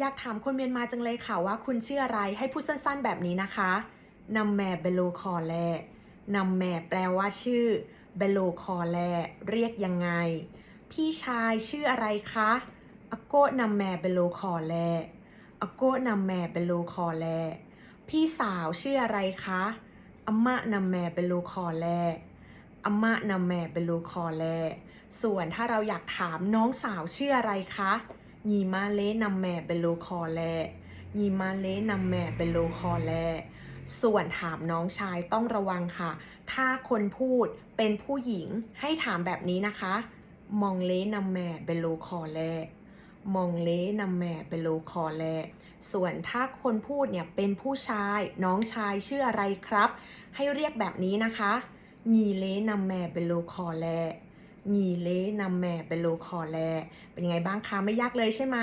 อยากถามคนเมียนมาจังเลยค่ะว่าคุณชื่ออะไรให้พูดสั้นๆแบบนี้นะคะนำแม่เบโลคอแลนำแม่แปลว่าชื่อเบโลคอแลเรียกยังไง พี่ชายชื่ออะไรคะอโกนำแม่เบโลคอแลอโกนำแม่เบโลคอแลพี่สาวชื่ออะไรคะอาม่านำแม่เบโลคอแลอาม่านำแม่เบโลคอแลส่วนถ้าเราอยากถามน้องสาวชื่ออะไรคะ ยีมาเลนำแม่เบโลคอแลยีมาเลนำแม่เบโลคอแล ส่วนถามน้องชายต้องระวังค่ะ ถ้าคนพูดเป็นผู้หญิงให้ถามแบบนี้นะคะ มองเลนำแม่เบโลคอแล มองเลนำแม่เบโลคอแล ส่วนถ้าคนพูดเนี่ยเป็นผู้ชาย น้องชายชื่ออะไรครับ ให้เรียกแบบนี้นะคะညီလေး หยีเล่นำแม่เป็นโลคอแล เป็นยังไงบ้างคะ ไม่ยากเลยใช่ไหม